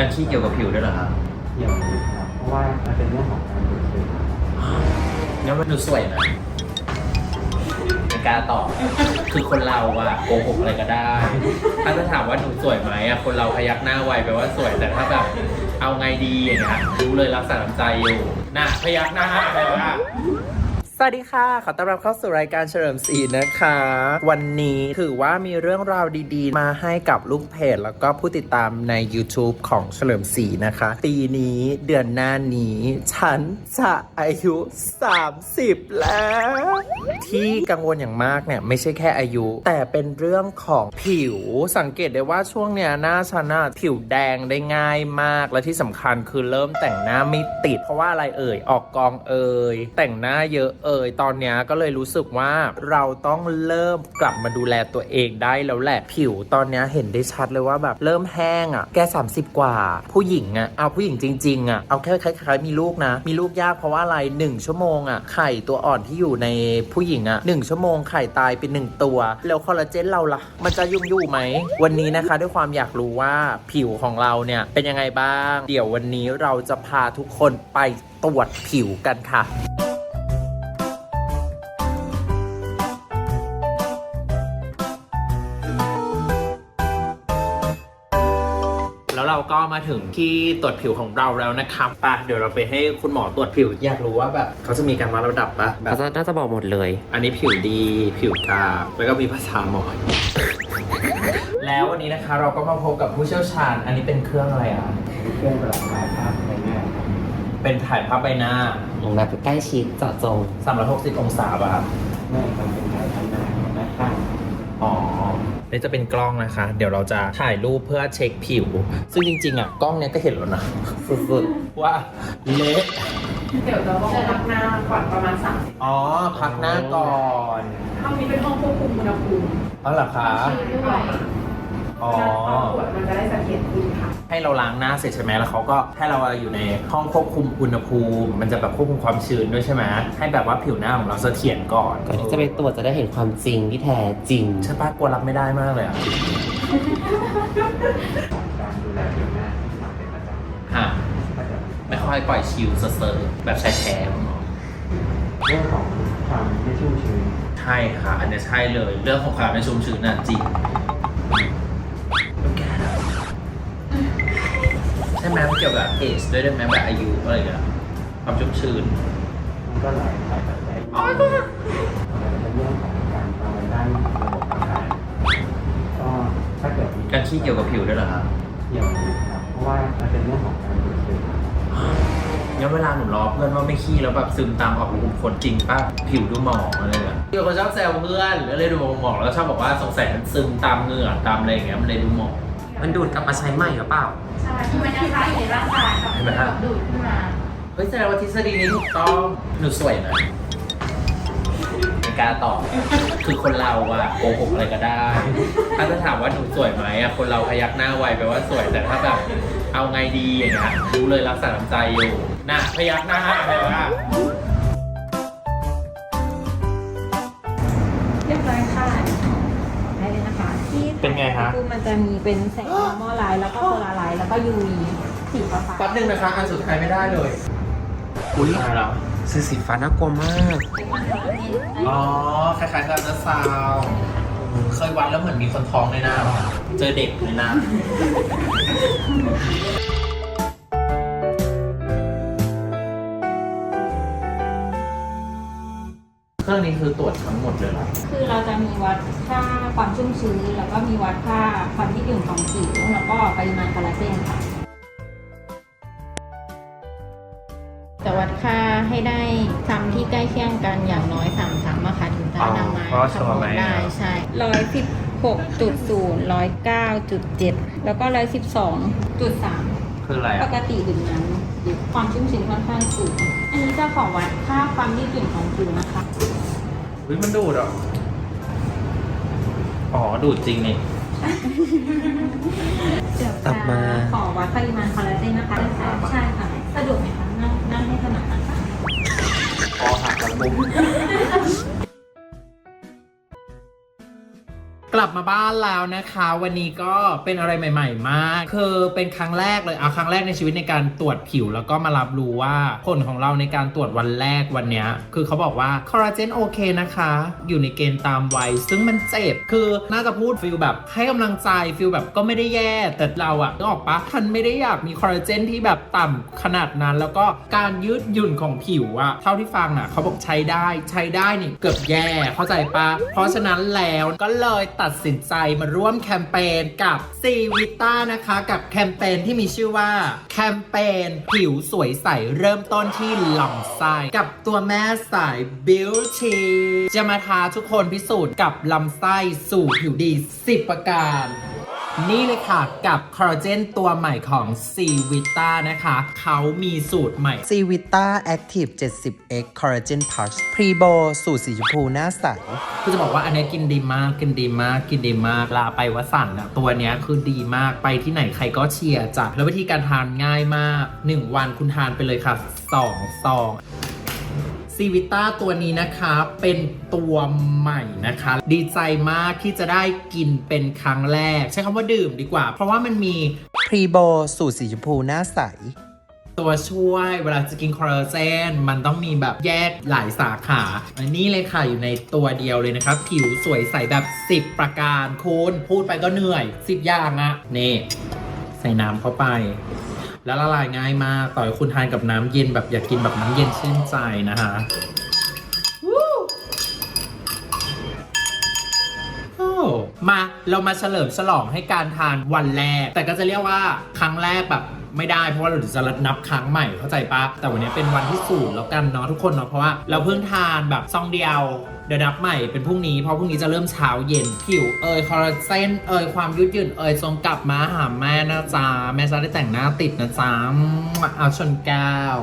การขี้เกี่ยวกับผิวด้วยเหรอครับเกี่ยวครับเพราะว่ามันเป็นเรื่องของการดูดซึมงั้นมันดูสวยนะไม่กล้าตอบ คือคนเราอะโกหกอะไรก็ได้ ถ้าจะถามว่าหนูสวยไหมอะคนเราพยักหน้าไวแปลว่าสวย แต่ถ้าแบบเอาไงดีอย่างเงี้ยรู้เลยรักษาน้ำใจอยู่น่ะพยักหน้าแปลว่า สวัสดีค่ะ ขอต้อนรับเข้าสู่รายการเฉลิมศรีนะคะ วันนี้ถือว่ามีเรื่องราวดีๆ มาให้กับลูกเพจ แล้วก็ผู้ติดตามใน YouTube ของเฉลิมศรีนะคะ ปีนี้เดือนหน้านี้ ฉันจะอายุ 30 แล้ว ที่กังวลอย่างมากเนี่ยไม่ใช่แค่อายุ แต่เป็นเรื่องของผิวสังเกตได้ว่าช่วงเนี้ยหน้าฉันน่ะผิวแดงได้ง่ายมากและที่สำคัญคือเริ่มแต่งหน้าไม่ติด เพราะว่าอะไรเอ่ยออกกองเอ่ยแต่งหน้าเยอะเอ่ยตอนเนี้ยก็เลยรู้สึกว่าเราต้องเริ่มกลับมาดูแลตัวเองได้แล้วแหละ ผิวตอนเนี้ยเห็นได้ชัดเลยว่าแบบเริ่มแห้งอะ แก 30 กว่า ผู้หญิงอะเอาผู้หญิงจริงๆอะเอาแค่คล้ายๆมีลูกนะ มีลูกยากเพราะว่าอะไร 1 ชั่วโมงอะไข่ตัวอ่อนที่อยู่ในผู้หญิงอะ1ชั่วโมงไข่ตายเป็น1ตัว แล้วคอลลาเจนเราล่ะ มันจะยุ่งอยู่ไหม วันนี้นะคะด้วยความอยากรู้ว่าผิวของเราเนี่ยเป็นยังไงบ้าง เดี๋ยววันนี้เราจะพาทุกคนไปตรวจผิวกันค่ะ เราก็มาถึงที่ตรวจผิวของเราแล้วนะครับไปเดี๋ยวเราไปให้คุณหมอตรวจผิว อยากรู้ว่าแบบเขาจะมีการมาระดับปะแบเขาบจะน่าจะบอกหมดเลย อันนี้ผิวดีผิวกราบแล้วก็มีภาษาหมอ แล้ววันนี้นะคะเราก็มาพบกับผู้เชี่ยวชาญ อันนี้เป็นเครื่องอะไรอะ เครื่องประดับภาพในหน้าครับเป็นถ่ายภาพใบหน้า ลงแบบใกล้ชิดเจาะจง 360 องศาป่ะครับไม่ทำเป็นถ่ายข้างหน้าและข้าง อ๋อ นี่จะเป็นกล้องนะคะ เดี๋ยวเราจะถ่ายรูปเพื่อเช็คผิว ซึ่งจริง ๆ อะ กล้องเนี้ยก็เห็นแล้วนะสุดๆว่าเละเดี๋ยวจะต้องพักหน้าก่อนประมาณสามอ๋อ พักหน้าก่อนห้องนี้เป็นห้องควบคุมอุณหภูมิอ๋อเหรอคะด้วย อ๋อตอนตรวจมันจะได้เสถียรขึ้นค่ะ ให้เราล้างหน้าเสร็จใช่ไหมแล้วเขาก็ให้เราอยู่ในห้องควบคุมอุณหภูมิ มันจะแบบควบคุมความชื้นด้วยใช่ไหมให้แบบว่าผิวหน้าของเราเสถียรก่อนก่อนที่จะไปตรวจจะได้เห็นความจริงที่แท้จริง ใช่ปะกลัวรับไม่ได้มากเลยอะการดูแลผิวหน้าที่ทำเป็นประจำฮะก็จะไม่ค่อยปล่อยชิลเซอร์ๆแบบชายแท้คุณหมอเรื่องของความไม่ชุ่มชื้น ใช่ค่ะ อันเนี้ยใช่เลย เรื่องของความไม่ชุ่มชื้นน่ะจริง ใช่ไหมมันเกี่ยวกับเอจด้วยได้ไหมแบบอายุอะไรอย่างเงี้ยความชุ่มชื้นมันก็หลายหลายปัจจัยมันเป็นเรื่องของการทำงานด้านระบบอาหารก็ถ้าเกิดมีการขี้เกี่ยวกับผิวด้วยเหรอครับเกี่ยวครับเพราะว่ามันเป็นเรื่องของการดูดซึมงั้นเวลาหนูรอเพื่อนว่าไม่ขี้แล้วแบบซึมตามออกรูขุมขนจริงป่ะผิวดูหมองอะไรแบบเดี๋ยวคนชอบแซวเพื่อนแล้วเลยดูหมองๆแล้วก็ชอบบอกว่าสงสัยมันซึมตามเหงื่อตามอะไรอย่างเงี้ยมันเลยดูหมอง มันดูดกลับมาใช้ใหม่หรือเปล่า ใช่ที่มันยังค้างอยู่ในร่างกายค่ะเห็นไหมฮะ ดูดขึ้นมา เฮ้ยแสดงว่าทฤษฎีนี้ถูกต้องหนูสวยนะไม่กล้าตอบ คือคนเราอะโกหกอะไรก็ได้ ถ้าจะถามว่าหนูสวยไหมอะคนเราพยักหน้าไวแปลว่าสวยแต่ถ้าแบบเอาไงดีอย่างเงี้ยรู้เลยรักษาน้ำใจอยู่น่ะพยักหน้าแปลว่า มันจะมีเป็นแสง normal light แล้วก็ polar light แล้วก็ UV สีฟ้าๆ แป๊บนึงนะคะ อันสุดท้ายไม่ได้เลยอุ้ยอะไรแล้วสีสีฟ้าน่ากลัวมาก อ๋อ คล้ายๆกับนัสซาวด์เคยวัดแล้วเหมือนมีคนท้องในหน้าป่ะเจอเด็กในหน้า รื่องนี้คือตรวจทั้งหมดเลยเหรอคือเราจะมีวัดค่าความชุ่มชื้นแล้วก็มีวัดค่าความยืดหยุ่นของผิวแล้วก็ปริมาณคอลลาเจนค่ะจะวัดค่าให้ได้ซ้ำที่ใกล้เคียงกันอย่างน้อย3ามสามอะค่ะถึงจะอ๋อนำมาเพราะว่าคำนวณได้สมมติใช่ร้อยสิบหกจุดศูนย์ร้อยเก้าจุดเจ็ดแล้วก็ร้อยสิบสองจุดสามคืออะไรปอะกติดื่มน้ำหรือ ความชุ่มชื้นค่อนข้างสูง อันนี้จะขอวัดค่าความยืดหยุ่นของผิวนะคะ เฮ้ยมันดูดเหรออ๋อ ดูดจริงนี่ เดี๋ยวตัจะบมา ขอวัดปริมาณคอลลาเจนนะคะใช่ค่ะ สะดวกไหมคะนั่งนั่งให้ถนัดนะคะ คอหักแล้วบุ้ม กลับมาบ้านแล้วนะคะ วันนี้ก็เป็นอะไรใหม่ ๆ มาก คือเป็นครั้งแรกเลยเอาครั้งแรกในชีวิตในการตรวจผิว แล้วก็มารับรู้ว่าผลของเราในการตรวจวันแรกวันเนี้ย คือเขาบอกว่าคอลลาเจนโอเคนะคะ อยู่ในเกณฑ์ตามวัย ซึ่งมันเจ็บ คือน่าจะพูดฟิลแบบให้กำลังใจฟิลแบบก็ไม่ได้แย่ แต่เราอะนึกออกปะฉันไม่ได้อยากมีคอลลาเจนที่แบบต่ำขนาดนั้น แล้วก็การยืดหยุ่นของผิวอะเท่าที่ฟังอะเขาบอกใช้ได้ใช้ได้นี่เกือบแย่เข้าใจปะเพราะฉะนั้นแล้วก็เลยตัดสินใจมาร่วมแคมเปญกับซีวิต้านะคะ กับแคมเปญที่มีชื่อว่า แคมเปญผิวสวยใสเริ่มต้นที่ลำไส้กับตัวแม่สายบิวชีจะมาท้าทุกคนพิสูจน์กับลำไส้สู่ผิวดี 10 ประการ นี่เลยค่ะกับคอลลาเจนตัวใหม่ของ c v i t a นะคะ เขามีสูตรใหม่ซีวิต้าแอคทีฟ 70x Collagen Plus พรีโบสูตรสีชมพูหน้าใสคือจะบอกว่าอันเนี้ยกินดีมากกินดีมากกินดีมากลาไปวัดสันอะตัวเนี้ยคือดีมากไปที่ไหนใครก็เชียร์จ้ะแล้ววิธีการทานง่ายมาก 1 วันคุณทานไปเลยค่ะ2ซอง ซีวิต้าตัวนี้นะคะเป็นตัวใหม่นะคะ ดีใจมากที่จะได้กินเป็นครั้งแรก ใช้คำว่าดื่มดีกว่า เพราะว่ามันมีพรีโบสูตรสีชมพูหน้าใส ตัวช่วยเวลาจะกินคอลลาเจนมันต้องมีแบบแยกหลายสาขาอันนี้เลยค่ะอยู่ในตัวเดียวเลยนะครับ ผิวสวยใสแบบ 10 ประการคุณพูดไปก็เหนื่อย 10 อย่างอะนี่ ใส่น้ำเข้าไป แล้วละลายง่ายมากต่อให้คุณทานกับน้ำเย็นแบบอยากกินแบบน้ำเย็นชื่นใจนะคะมาเรามาเฉลิมฉลองให้การทานวันแรก แต่ก็จะเรียกว่าครั้งแรกแบบ ไม่ได้เพราะว่าเราจะนับครั้งใหม่เข้าใจปะแต่วันนี้เป็นวันที่สูนแล้วกันเนาะทุกคนเนาะเพราะว่าเราเพิ่งทานแบบซองเดียวเดี๋ยวนับใหม่เป็นพรุ่งนี้เพราะพรุ่งนี้จะเริ่มเช้าเย็นผิวเอยคอลลาเจนเอยความยืดหยุ่นเอยทรงกลับมาหาแม่นะจ๊ะแม่จะได้แต่งหน้าติดนะจ๊ะเอาชนแก้ว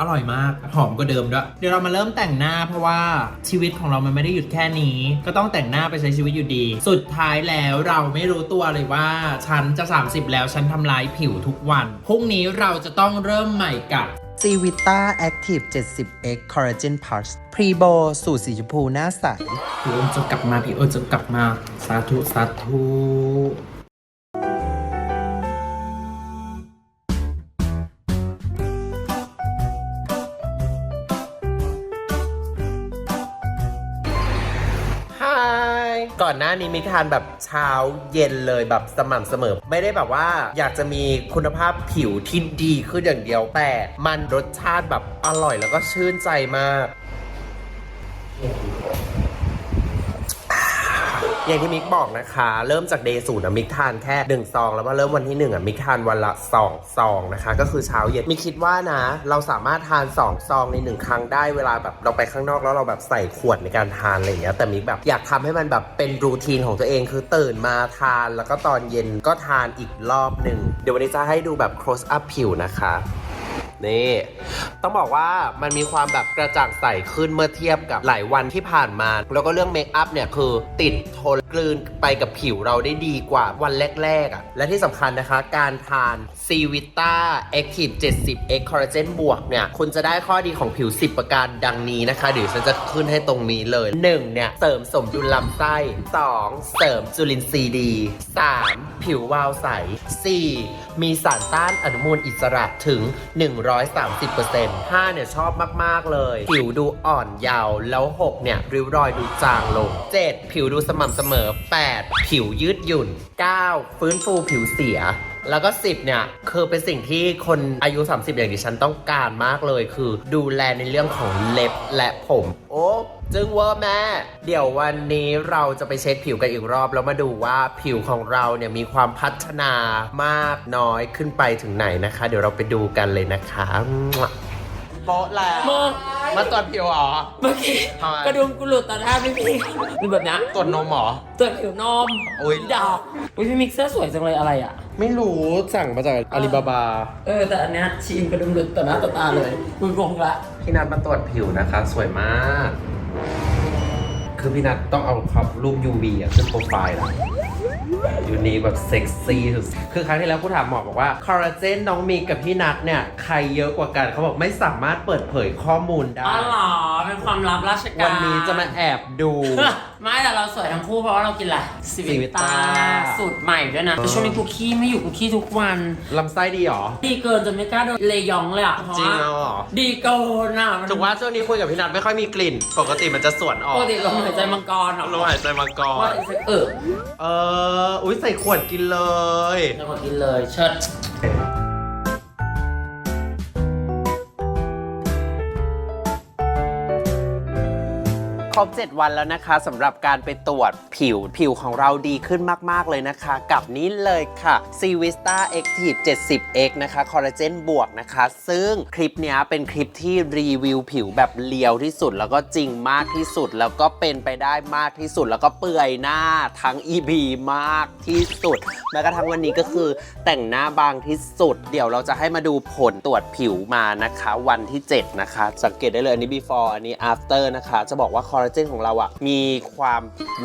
อร่อยมาก หอมกว่าเดิมด้วย เดี๋ยวเรามาเริ่มแต่งหน้าเพราะว่าชีวิตของเรามันไม่ได้หยุดแค่นี้ ก็ต้องแต่งหน้าไปใช้ชีวิตอยู่ดี สุดท้ายแล้วเราไม่รู้ตัวเลยว่า ฉันจะ 30 แล้วฉันทำลายผิวทุกวัน พรุ่งนี้เราจะต้องเริ่มใหม่กับซีวิต้าแอคทีฟ 70x Collagen Plus พรีโบสูตรสีชมพูหน้าใส ผิวเอิญจะกลับมาผิวเอิญจะกลับมา สาธุ สาธุ ก่อนหน้านี้มิทานแบบเช้าเย็นเลยแบบสม่ำเสมอ ไม่ได้แบบว่าอยากจะมีคุณภาพผิวที่ดีขึ้นอย่างเดียวแต่มันรสชาติแบบอร่อยแล้วก็ชื่นใจมาก อย่างที่มิกบอกนะคะ เริ่มจากเดย์ศูนย์อะมิกทานแค่หนึ่งซองแล้วพอเริ่มวันที่หนึ่งอะมิกทานวันละสองซองนะคะ ก็คือเช้าเย็นมิกคิดว่านะ เราสามารถทานสองซองในหนึ่งครั้งได้เวลาแบบเราไปข้างนอกแล้วเราแบบใส่ขวดในการทานอะไรอย่างเงี้ยแต่มิกแบบอยากทำให้มันแบบเป็นรูทีนของตัวเองคือตื่นมาทานแล้วก็ตอนเย็นก็ทานอีกรอบหนึ่งเดี๋ยววันนี้จะให้ดูแบบ close up ผิวนะคะนี่ต้องบอกว่ามันมีความแบบกระจ่างใสขึ้นเมื่อเทียบกับหลายวันที่ผ่านมา แล้วก็เรื่องเมคอัพเนี่ยคือติดทน กลืนไปกับผิวเราได้ดีกว่าวันแรกๆอะ่ะ และที่สำคัญนะคะ การทาน c v i t a Active 70 X Collagen บวกเนี่ย คุณจะได้ข้อดีของผิว 10 ประการดังนี้นะคะ เดี๋ยวฉันจะขึ้นให้ตรงนี้เลย 1. เนี่ย เสริมสมดุลลำไส้ 2. เสริมจุลินทรีย์ดี 3. ผิววาวใส 4. มีสารต้านอนุมูลอิสระถึง 130% 5 เนี่ย ชอบมาก ๆ เลย ผิวดูอ่อนเยาว์แล้ว 6 เนี่ยริ้วรอยดูจางลง 7. ผิวดูสม่ำเสมอ 8. ผิวยืดหยุ่น 9. ฟื้นฟูผิวเสีย แล้วก็ 10 เนี่ย คือเป็นสิ่งที่คนอายุ 30 อย่างดิฉันต้องการมากเลย คือดูแลในเรื่องของเล็บและผม โอ้จึงเวอร์แม่ เดี๋ยววันนี้เราจะไปเช็คผิวกันอีกรอบ แล้วมาดูว่าผิวของเราเนี่ยมีความพัฒนามากน้อยขึ้นไปถึงไหนนะคะ เดี๋ยวเราไปดูกันเลยนะคะ โป๊ะแล้วมึง มาตรวจผิวเหรอ เมื่อกี้ทำไม กระดุมกูหลุดต่อหน้าพี่มิกมีแบบนี้ตรวจนมเหรอ ตรวจผิวนมโอ๊ย ดอกอุ๊ยพี่มิกเสื้อสวยจังเลยอะไรอะ ไม่รู้สั่งมาจากอาลีบาบา เออแต่อันเนี้ยชีมกระดุมหลุดต่อหน้าต่อตาเลยกูงงละพี่นัทมาตรวจผิวนะคะ สวยมาก คือพี่นัทต้องเอาครับรูป UV อะขึ้นโปรไฟล์แล้ว ยูนีแบบเซ็กซี่สุดคือครั้งที่แล้วกูถามหมอบอกว่าคอลลาเจนน้องมีกับพี่นัทเนี่ย ใครเยอะกว่ากันเขาบอกไม่สามารถเปิดเผยข้อมูลได้ อ๋อเหรอ เป็นความลับราชการวันนี้จะมาแอบดู ไม่แต่เราสวยทั้งคู่เพราะว่าเรากินอะไรซี Civita วิต้าสูตรใหม่ด้วยนะแต่ช่วงนี้กูขี้ไม่อยู่กูขี้ทุกวัน ลำไส้ดีหรอ ดีเกินจนไม่กล้าโดนเลยองเลยอะเพราะจริงว่าเอาเหรอดีเกินอะมันถึงว่าช่วงนี้คุยกับพี่นัทไม่ค่อยมีกลิ่น ปกติมันจะสวนออกปกติลมหายใจมังกรเหรอลมหายใจมังกว่ารเออ เอออุ้ยใส่ขวดกินเลย แล้วก็กินเลยเชิด รบ 7 วันแล้วนะคะสำหรับการไปตรวจผิวผิวของเราดีขึ้นมาก ๆ เลยนะคะ กับนี้เลยค่ะ c v i s t a Active 70X นะคะคอลลาเจนบวกนะคะ ซึ่งคลิปนี้เป็นคลิปที่รีวิวผิวแบบเลียวที่สุด แล้วก็จริงมากที่สุด แล้วก็เป็นไปได้มากที่สุด แล้วก็เปื่อยหน้าทั้ง EB มากที่สุดแม้กระทั่งวันนี้ก็คือแต่งหน้าบางที่สุด เดี๋ยวเราจะให้มาดูผลตรวจผิวมานะคะ วันที่ 7 นะคะ สังเกตได้เลยอันนี้ before อันนี้ after นะคะ จะบอกว่าคอลลาเจนของเราอะมีความ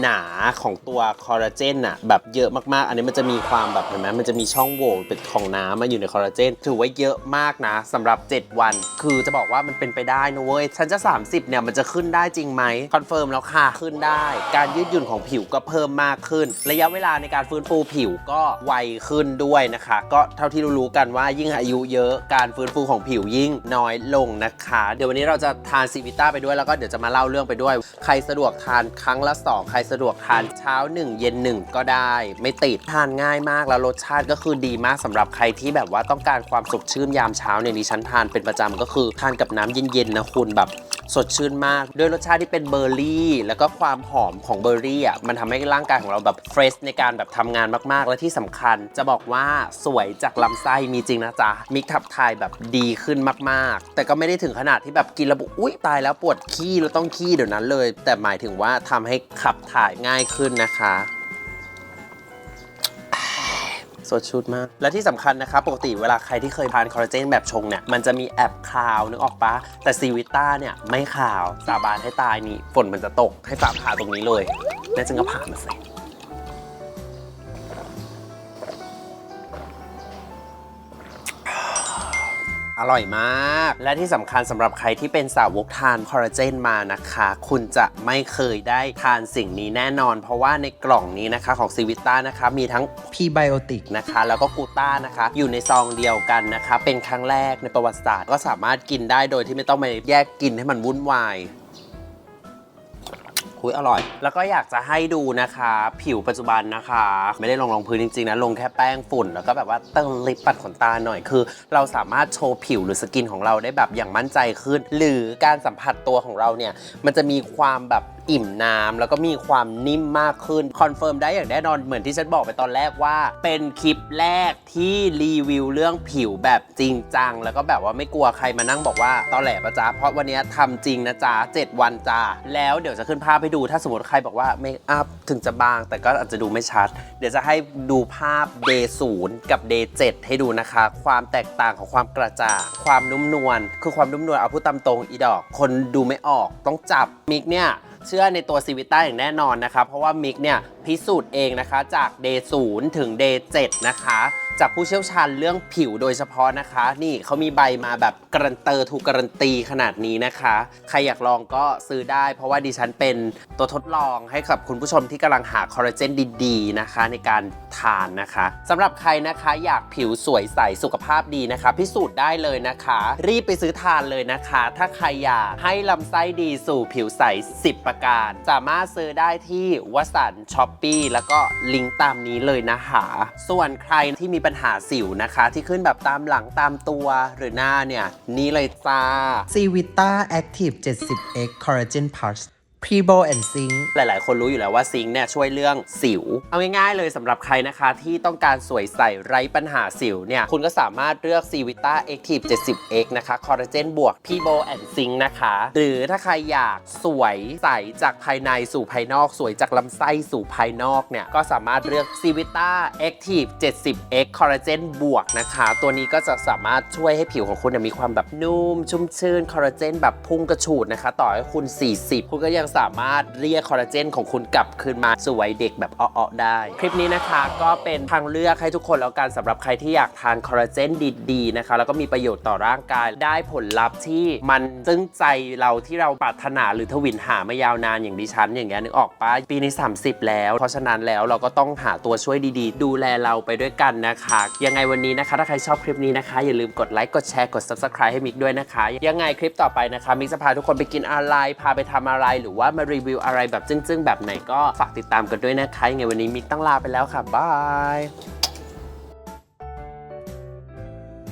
หนาของตัวคอลลาเจนอะแบบเยอะมากๆ อันนี้มันจะมีความแบบเห็นไหมมันจะมีช่องโหว่เป็นของน้ำมาอยู่ในคอลลาเจนถือว่าเยอะมากนะสำหรับ 7 วัน คือจะบอกว่ามันเป็นไปได้นะเว้ยฉันจะ 30 เนี่ยมันจะขึ้นได้จริงไหมคอนเฟิร์มแล้วค่ะขึ้นได้ การยืดหยุ่นของผิวก็เพิ่มมากขึ้น ระยะเวลาในการฟื้นฟูผิวก็ไวขึ้นด้วยนะคะ ก็เท่าที่รู้ๆกันว่ายิ่งอายุเยอะการฟื้นฟูของผิวยิ่งน้อยลงนะคะ เดี๋ยววันนี้เราจะทานซีวิต้าไปด้วยแล้วก็เดี๋ยวจะมาเล่าเรื่องไปด้วยใครสะดวกทานครั้งละ 2 ใครสะดวกทานเช้า 1 เย็น 1 ก็ได้ ไม่ติดทานง่ายมากแล้วรสชาติก็คือดีมากสำหรับใครที่แบบว่าต้องการความสดชื่นยามเช้าเนี่ยดิฉันทานเป็นประจำก็คือทานกับน้ำเย็นๆนะคุณแบบ สดชื่นมาก ด้วยรสชาติที่เป็นเบอร์รี่ แล้วก็ความหอมของเบอร์รี่อะมันทำให้ร่างกายของเราแบบเฟรชในการแบบทำงานมากๆ และที่สำคัญ จะบอกว่าสวยจากลำไส้มีจริงนะจ๊ะมิกขับถ่ายแบบดีขึ้นมากๆ แต่ก็ไม่ได้ถึงขนาดที่แบบกินแล้วบอกอุ๊ยตายแล้วปวดขี้แล้วต้องขี้เดี๋ยวนั้นเลย แต่หมายถึงว่าทำให้ขับถ่ายง่ายขึ้นนะคะ สดชุดมาก และที่สำคัญนะคะปกติเวลาใครที่เคยทานคอลลาเจนแบบชงเนี่ย มันจะมีแอบคาวนึกออกปะแต่ซีวิต้าเนี่ย ไม่คาว สาบานให้ตายนี่ ฝนมันจะตกให้ฝาผ่าตรงนี้เลยแน่จึงก็ผ่ามาสิ อร่อยมาก และที่สำคัญสำหรับใครที่เป็นสาวกทานคอลลาเจนมานะคะ คุณจะไม่เคยได้ทานสิ่งนี้แน่นอน เพราะว่าในกล่องนี้นะคะของซีวิต้านะคะ มีทั้งพีไบโอติกนะคะ แล้วก็กูต้านะคะ อยู่ในซองเดียวกันนะคะ เป็นครั้งแรกในประวัติศาสตร์ก็สามารถกินได้โดยที่ไม่ต้องไปแยกกินให้มันวุ่นวาย คุยอร่อย แล้วก็อยากจะให้ดูนะคะ ผิวปัจจุบันนะคะ ไม่ได้ลงรองพื้นจริงๆนะลงแค่แป้งฝุ่น แล้วก็แบบว่าเติมลิปปัดขนตาหน่อยคือ เราสามารถโชว์ผิวหรือสกินของเราได้แบบอย่างมั่นใจขึ้น หรือการสัมผัสตัวของเราเนี่ยมันจะมีความแบบ อิ่มน้ำแล้วก็มีความนิ่มมากขึ้น คอนเฟิร์มได้อย่างแน่นอนเหมือนที่ฉันบอกไปตอนแรกว่า เป็นคลิปแรกที่รีวิวเรื่องผิวแบบจริงจัง แล้วก็แบบว่าไม่กลัวใครมานั่งบอกว่าตอแหลปะจ๊ะเพราะวันนี้ทำจริงนะจ๊ะ7วันจ้าแล้วเดี๋ยวจะขึ้นภาพให้ดูถ้าสมมติใครบอกว่าเมคอัพถึงจะบาง แต่ก็อาจจะดูไม่ชัด เดี๋ยวจะให้ดูภาพ day 0กับ day 7ให้ดูนะคะ ความแตกต่างของความกระจ่างความนุ่มนวลคือความนุ่มนวลเอาพูดตามตรงอีดอก คนดูไม่ออกต้องจับมิกเนี่ย เชื่อในตัวซีวิต้าอย่างแน่นอนนะคะ เพราะว่ามิกเนี่ยพิสูจน์เองนะคะจากเดย์ศูนย์ถึงเดย์เจ็ดนะคะ จากผู้เชี่ยวชาญเรื่องผิวโดยเฉพาะนะคะ นี่เขามีใบมาแบบการันเตอร์ถูกการันตีขนาดนี้นะคะ ใครอยากลองก็ซื้อได้ เพราะว่าดิฉันเป็นตัวทดลองให้กับคุณผู้ชมที่กำลังหาคอลลาเจนดีๆนะคะ ในการทานนะคะสำหรับใครนะคะอยากผิวสวยใสสุขภาพดีนะคะ พิสูจน์ได้เลยนะคะ รีบไปซื้อทานเลยนะคะ ถ้าใครอยากให้ลำไส้ดีสู่ผิวใส 10 ประการ สามารถซื้อได้ที่วสันช้อปปีแล้วก็ลิงก์ตามนี้เลยนะคะ ส่วนใครที่มีปัญัญหาสิวนะคะ ที่ขึ้นแบบตามหลังตามตัวหรือหน้าเนี่ย นี่เลยจ้าซีวิต้าแอคทีฟ 70X คอลลาเจนพลัส p r e b o and Zinc หลาย ๆ คนรู้อยู่แล้วว่าซิงค์เนี่ยช่วยเรื่องสิว เอาง่าย ๆ เลยสำหรับใครนะคะที่ต้องการสวยใสไร้ปัญหาสิวเนี่ย คุณก็สามารถเลือก c v i t a Active 70X นะคะ คอลลาเจนบวก p b o and Zinc นะคะ หรือถ้าใครอยากสวยใสจากภายในสู่ภายนอก สวยจากลำไส้สู่ภายนอกเนี่ย ก็สามารถเลือก c v i t a Active 70X คอลลาเจนบวกนะคะ ตัวนี้ก็จะสามารถช่วยให้ผิวของคุณเนี่ยมีความแบบนุ่มชุ่มชื่นคอลลาเจนแบบพุ่งกระฉูดนะคะ ต่อให้คุณ 40 คุณก็ยังยังสามารถเรียกคอลลาเจนของคุณกลับคืนมาสวยเด็กแบบอ้อๆได้ คลิปนี้นะคะก็เป็นทางเลือกให้ทุกคนแล้วกันสำหรับใครที่อยากทานคอลลาเจนดีๆนะคะ แล้วก็มีประโยชน์ต่อร่างกาย ได้ผลลัพธ์ที่มันซึ้งใจเราที่เราปรารถนาหรือทวินหามายาวนานอย่างดิฉันอย่างเงี้ยนึกออกปะปีนี้ 30 แล้ว เพราะฉะนั้นแล้วเราก็ต้องหาตัวช่วยดีๆ ดูแลเราไปด้วยกันนะคะ ยังไงวันนี้นะคะ ถ้าใครชอบคลิปนี้นะคะ อย่าลืมกดไลค์กดแชร์กด subscribe ให้มิกด้วยนะคะ ยังไงคลิปต่อไปนะคะมิกจะพาทุกคนไปกินอะไรพาไปทำอะไรหรือว่ามารีวิวอะไรแบบจึ้งๆ แบบไหนก็ฝากติดตามกันด้วยนะคะยังไงวันนี้มิกต้องลาไปแล้วค่ะบาย